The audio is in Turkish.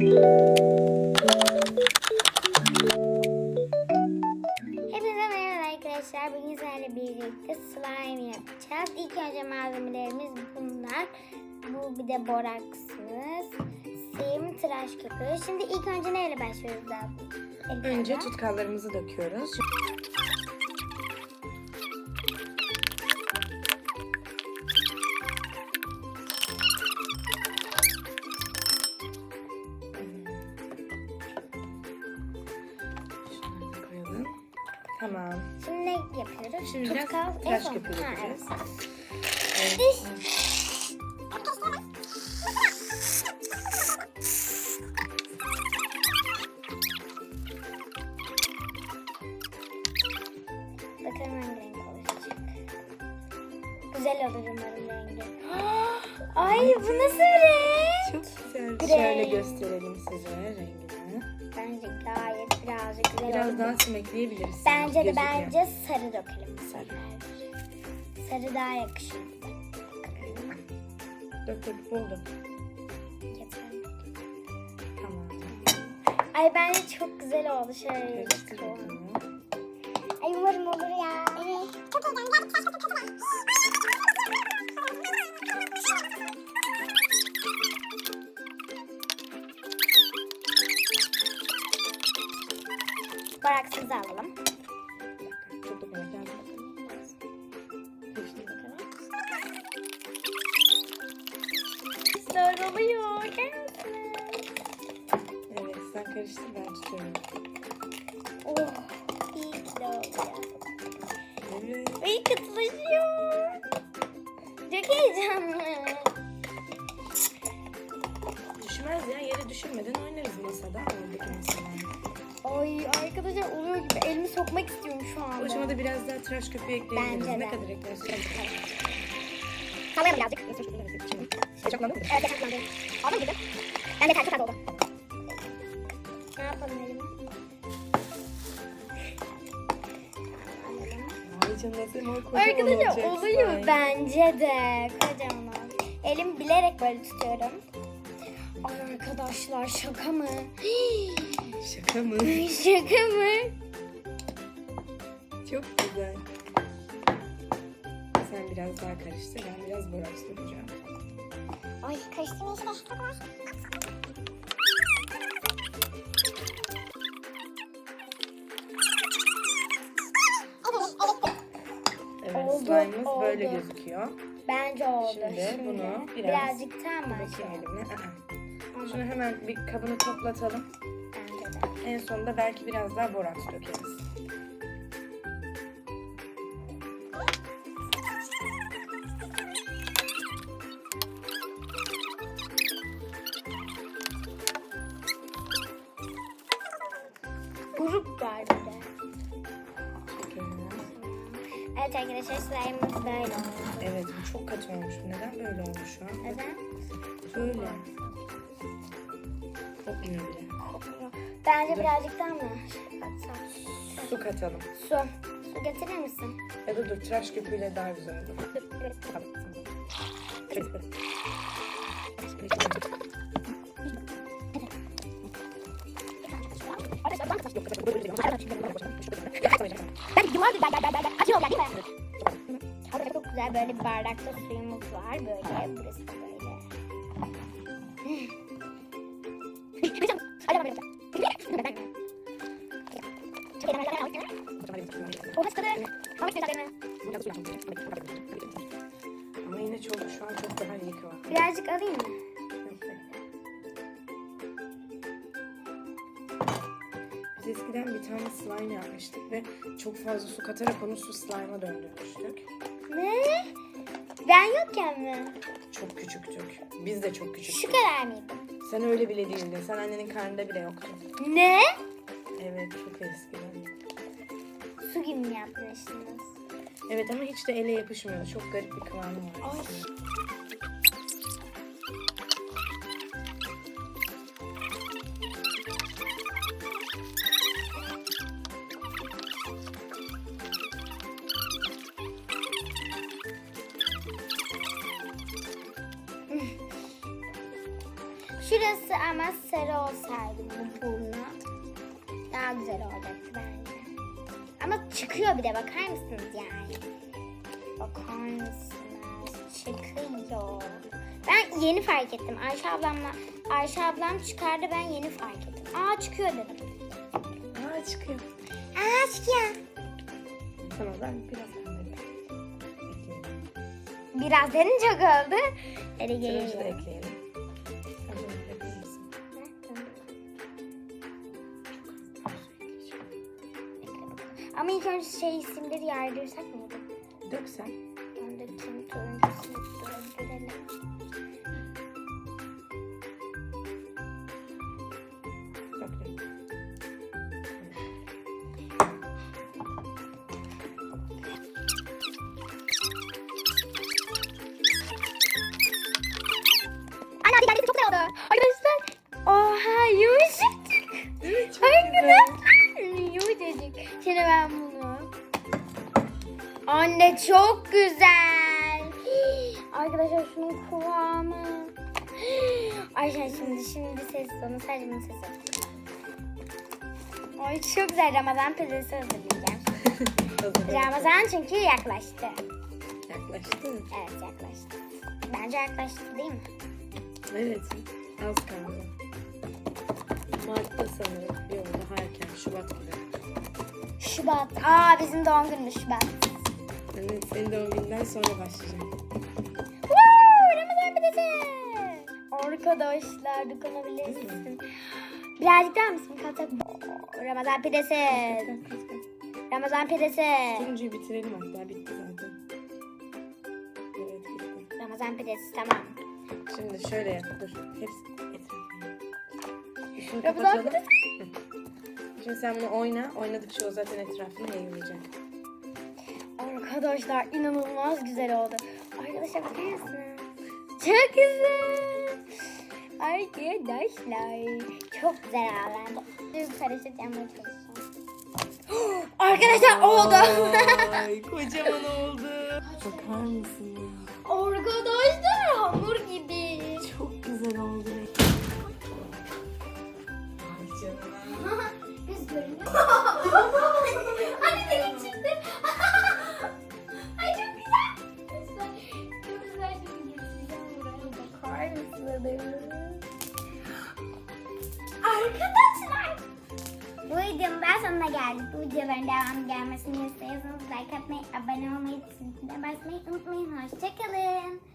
Hepinize merhaba arkadaşlar. Bugün sizlerle birlikte slime yapacağız. İlk önce malzemelerimiz bunlar. Bu bir de boraksımız. Sim, tıraş köpüğü. Şimdi ilk önce neyle başlıyoruz abi? Önce tutkallarımızı döküyoruz. Tamam. Şimdi ne yapıyoruz? Şimdi biraz Tutkal, tıraş köpüğü evet. Evet. Bakalım hangi renk olacak. Güzel olur umarım rengi. Ay bu nasıl bir Şöyle gösterelim size rengini. Bence gayet birazcık güzel Biraz oldu. daha sim ekleyebiliriz. Bence de Gözüküyor. bence sarı dökelim. Sarı. Sarı daha yakışır. Dök dök. Yeter. Tamam. Ay bence çok güzel oldu şöyle. Karıştır bakalım. Ay umarım olur ya. Evet. Çok alalım. Çok böyle Karıştır bakalım. Sarılıyor. Evet sen karıştır ben tutuyorum. Oh. İyi de oldu ya. Evet. Ay katılaşıyor. Çok heyecanlı. Düşmez ya yere düşürmeden oynarız masada. Oradaki masada. Ay arkadaşlar oluyor gibi elimi sokmak istiyorum şu anda. O aşamada biraz daha tıraş köpüğü ekleyebiliriz. Bence ne kadar eklersin? Sallayalım birazcık. Sıcaklandı mı? Evet yataklandı. Oldu mu gibi? Ben de çok az oldu. Ne yapalım elimi? Ay canına sen o kocaman Arkadaşlar oluyor bence de. Kocaman. Elim bilerek böyle tutuyorum. Ay arkadaşlar şaka mı? Şaka mı? şaka mı? Çok güzel. Sen biraz daha karıştır. Ben biraz boraks dökeceğim. Ay karıştırma işi de. Evet Oldu, slime'ımız oldu. böyle gözüküyor. Bence oldu. Şimdi bunu biraz- birazcık tam mı? Bakayım elimle. Aa. Şunu hemen bir kabını toplatalım. En sonunda belki biraz daha boraks dökeriz. De. Şekerler. Evet arkadaşlar slime'ımız böyle oldu. Evet bu çok katı olmuş. Neden böyle olmuş şu an? Neden? Böyle. Kokmuyor bile. Bence birazcık daha mı? Atsam. Su katalım. Su. Su getirir misin? Ya da dur tıraş köpüğüyle daha güzel olur. Çok güzel böyle bir bardakta suyumuz var böyle burası eskiden bir tane slime yapmıştık ve çok fazla su katarak onu su slime'a döndürmüştük. Ne? Ben yokken mi? Çok küçüktük. Biz de çok Şu küçüktük. kadar mıydı? Sen öyle bile değildin. Sen annenin karnında bile yoktun. Ne? Evet çok eskiden. Su gibi mi yapmışsınız? Evet ama hiç de ele yapışmıyor. Çok garip bir kıvamı var. Ay. Şurası ama sarı olsaydı bu burnu daha güzel olacaktı bence. Ama çıkıyor bir de bakar mısınız yani? Bakar mısınız? Çıkıyor. Ben yeni fark ettim. Ayşe ablamla Ayşe ablam çıkardı ben yeni fark ettim. Aa çıkıyor dedim. Aa çıkıyor. Aa çıkıyor. Tamam ben biraz. Biraz derin çok oldu. Hadi Turuncu da ekleyelim. Ama ilk önce şey isimleri yardırsak mıydı? Dök sen. Ben de kim turuncusunu oldu. Arkadaşlar. Oha yumuşacık. Çok Arkadaşlar. Şimdi ben bunu. Anne çok güzel. Arkadaşlar şunun kıvamı. Ayşe şimdi şimdi ses onu sadece bunun sesi. Ay çok güzel Ramazan pizzası hazırlayacağım. Hazır. Ramazan çünkü yaklaştı. Yaklaştı. Evet yaklaştı. Bence yaklaştı değil mi? Evet. Az kaldı. Mart'ta sanırım. Yok daha erken. Şubat gibi. Şubat. Aa bizim doğum günümüz Şubat. Evet senin doğum gününden sonra başlayacak. Woo! Ramazan pizzası. Arkadaşlar dokunabilirsin. Birazcık daha mısın? Katak. Ramazan pidesi. Ramazan pidesi. Turuncuyu bitirelim hatta bitti zaten. Evet bitti. Ramazan pidesi tamam. Şimdi şöyle yap dur. Hepsi etrafına. Ramazan pidesi. Şimdi sen bunu oyna. Oynadıkça o zaten etrafına yayılacak. Arkadaşlar inanılmaz güzel oldu. Arkadaşlar bakar mısınız? Çok güzel. Arkadaşlar çok güzel oldu. Düz karıştıracağım çalışacağım. Arkadaşlar oldu. Ay kocaman oldu. Bakar mısın? Arkadaşlar hamur Arkadaşlar. Bu videonun daha sonuna geldik. Bu videoların devamı gelmesini istiyorsanız like atmayı, abone olmayı, zilini basmayı unutmayın. Hoşçakalın.